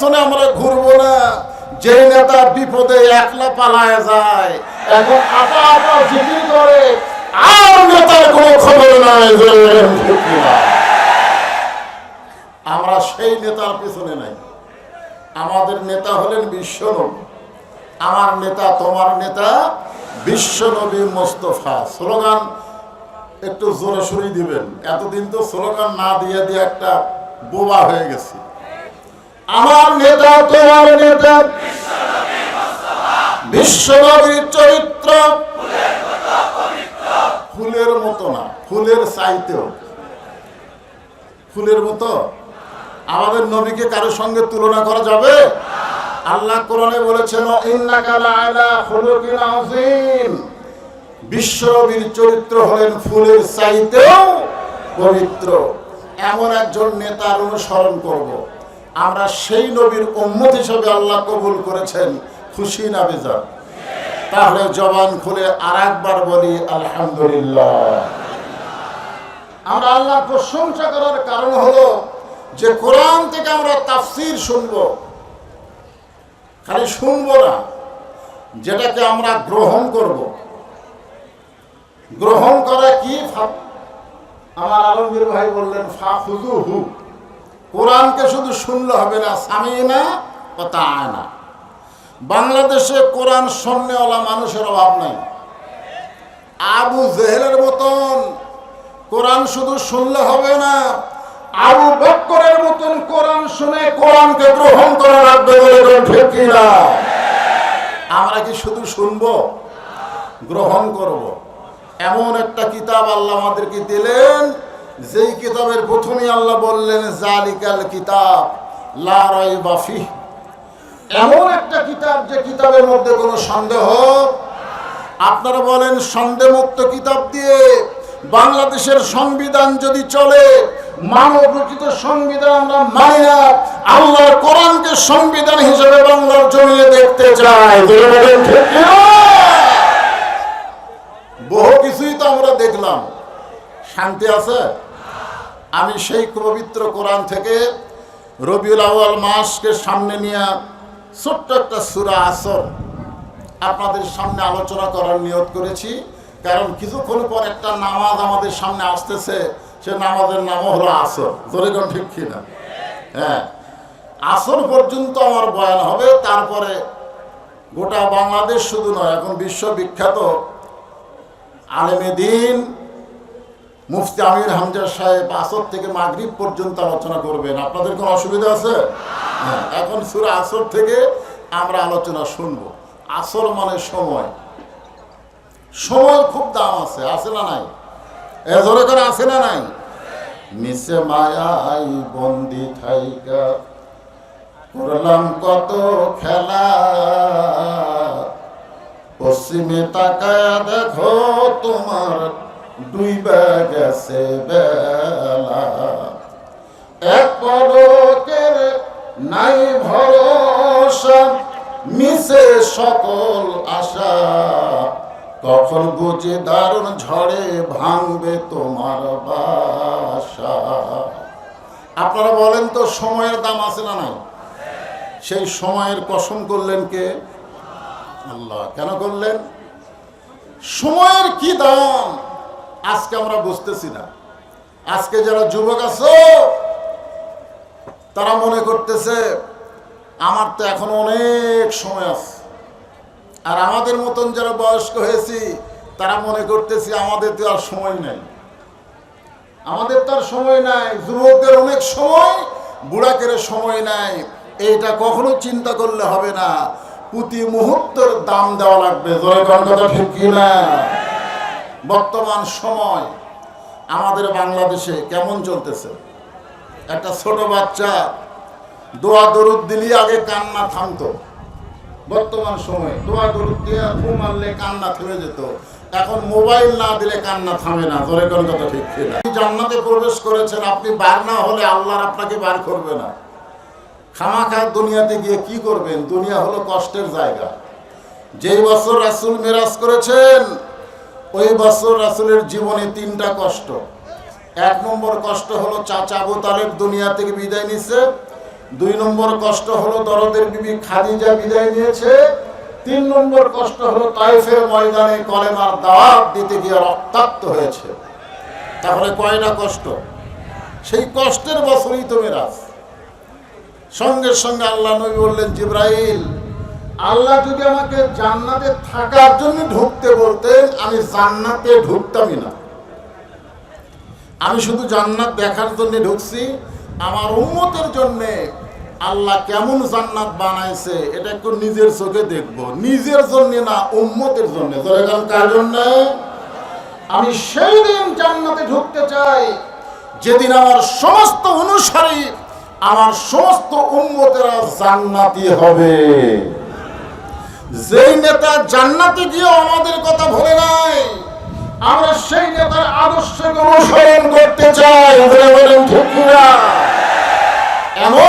পিছনে আমরা ঘুরবো না। যে নেতা বিপদে একলা পালায় যায়, এখন আপা আপা জিকির করে, আর নেতার কোনো খবর নাই আমরা সেই নেতার পিছনে নাই। আমাদের নেতা হলেন বিশ্বনবী। আমার নেতা, তোমার নেতা বিশ্বনবী মোস্তফা। স্লোগান একটু জোরে সরি দিবেন। এতদিন তো স্লোগান না দিয়ে দিয়ে একটা বোবা হয়ে গেছি। আমার নেতা, তোমার নেতা। বিশ্বনবীর চরিত্র ফুলের মতো না, ফুলের চাইতেও। ফুলের মতো? আমাদের নবীকে কারোর সঙ্গে তুলনা করা যাবে? আল্লাহ কোরআনে বলেছেন বিশ্বনবীর চরিত্র হলেন ফুলের চাইতেও পবিত্র। এমন একজন নেতার অনুসরণ করব। আমরা সেই নবীর উম্মত হিসেবে আল্লাহ কবুল করেছেন। খুশি না বেজার তাহলে জবান খুলে আর একবার বলি, আলহামদুলিল্লাহ। আমরা আল্লাহ প্রশংসা করার কারণ হলো যে কোরআন থেকে আমরা তাফসির শুনব। খালি শুনব না, যেটাকে আমরা গ্রহণ করব। গ্রহণ করা কি? আমার আলমগীর ভাই বললেন ফা হুজু হু কোরআনকে শুধু শুনলে হবে না স্বামী না কথা আয় না বাংলাদেশে কোরআন শূন্যওয়ালা মানুষের অভাব নাই। আবু জেহেলের মতন কোরআন শুধু শুনলে হবে না, আবু বক্করের মতন কোরআন শুনে কোরআনকে গ্রহণ করা লাগবে বলে আমরা কি শুধু শুনব? গ্রহণ করব। এমন একটা কিতাব আল্লাহ আমাদেরকে দিলেন যেই কিতাবের প্রথমে আল্লাহ বললেন, জালিকাল কিতাব, লা রাইবা ফিহ। এমন একটা কিতাব যে কিতাবের মধ্যে কোনো সন্দেহ? আপনারা বলেন, সন্দেহমুক্ত কিতাব দিয়ে বাংলাদেশের সংবিধান যদি চলে মানব রচিত সংবিধান আমরা মানি না। আল্লাহর কোরআনকে সংবিধান হিসেবে বাংলার জমিয়ে দেখতে চাই? বহু কিছুই তো আমরা দেখলাম। শান্তি আছে? আমি সেই পবিত্র কোরআন থেকে রবিউল আউয়াল মাসকে সামনে নিয়ে ছোট্ট একটা সুরা আসর আপনাদের সামনে আলোচনা করার নিয়ত করেছি। কারণ কিছুক্ষণ পর একটা নামাজ আমাদের সামনে আসতেছে, সে নামাজের নামও হলো আসর। জোরে কোন ঠিক কিনা? হ্যাঁ। আসর পর্যন্ত আমার বয়ান হবে, তারপরে গোটা বাংলাদেশ শুধু নয়, এখন বিশ্ববিখ্যাত আলেমে দিন মুফতি আমির হামজা সাহেব আসর থেকে মাগরিব পর্যন্ত আলোচনা করবেন। আপনাদের কোনো অসুবিধা আছে? হ্যাঁ, এখন সুরা আসর থেকে আমরা আলোচনা শুনব। আসর মানে সময়। সময় খুব দাম আছে আছে না নাই? এ ধরে করে আছে না নাই? মিশে মায়াই বন্দি থাইকা করলাম কত খেলা। পশ্চিমে তাকায় দেখো তোমার দুই গেছে বেলা। এক পরকের নাই ভরসা, মিশে সকল আশা। কখন বুঝে দারুণ ঝড়ে ভাঙবে তোমার বাসা। আপনারা বলেন তো সময়ের দাম আছে না নাই? সেই সময়ের কসম করলেন কে? আল্লাহ। কেন করলেন? সময়ের কি দাম? আজকে আমরা বুঝতেছি না। আজকে যারা যুবক আছো, তারা মনে করতেছে, আমার তো এখন অনেক সময় আছে। আর আমাদের মতন যারা বয়স্ক হয়েছি, তারা মনে করতেছি আমাদের তো আর সময় নেই। আমাদের তো আর সময় নাই। যুবকদের অনেক সময়, বুড়াকের সময় নাই। এইটা কখনো চিন্তা করলে হবে না। প্রতি মুহূর্তের দাম দেওয়া লাগবে। জয় কথা ঠিক কি না বর্তমান সময় আমাদের বাংলাদেশে কেমন চলতেছে? একটা ছোট বাচ্চা দোয়া দরুদ দিলি, আগে কান্না থামতো। বর্তমান সময়ে দোয়া দরুদ দিয়ে ঘুম মারলে কান্না থেমে যেত। এখন মোবাইল না দিলে কান্না থামে না, ধরে কোন কথা ঠিক আপনি জান্নাতে প্রবেশ করেছেন, আপনি বার না হলে আল্লাহর আপনাকে বার করবে না। খামাখা দুনিয়াতে গিয়ে কি করবেন? দুনিয়া হলো কষ্টের জায়গা। যেই বছর রাসূল মেরাজ করেছেন ওই বছর রাসূলের জীবনে তিনটা কষ্ট। এক নম্বর কষ্ট হলো চাচা আবু তালেব দুনিয়া থেকে বিদায় নিছে দুই নম্বর কষ্ট হলো দরদের বিবি খাদিজা বিদায় নিয়েছে। তিন নম্বর কষ্ট হলো তাইফের ময়দানে কলেমার দাওয়াত দিতে গিয়ে রক্তাক্ত হয়েছে। তাহলে কয়টা কষ্ট? সেই কষ্টের বছরই তো মেরাজ। সঙ্গে সঙ্গে আল্লাহ নবী বললেন, জিব্রাইল আল্লাহ যদি আমাকে জান্নাতে থাকার জন্য ঢুকতে বলতেন, আমি জান্নাতে ঢুকতামই না। আমি শুধু জান্নাত দেখার জন্য ঢুকছি, আমার উন্মতের জন্য আল্লাহ কেমন জান্নাত বানাইছে, এটা একটু নিজের চোখে দেখব। নিজের জন্য না, উম্মতের জন্য। কার জন্য? আমি সেই দিন জান্নাতে ঢুকতে চাই, যেদিন আমার সমস্ত অনুসারী, আমার সমস্ত উম্মতেরা জান্নাতি হবে। যেই নেতা জান্নাতে গিয়ে আমাদের কথা ভুলে নাই, আমরা সেই নেতার আদর্শকে অনুসরণ করতে চাই, বলে বলেন ঠিক কিনা?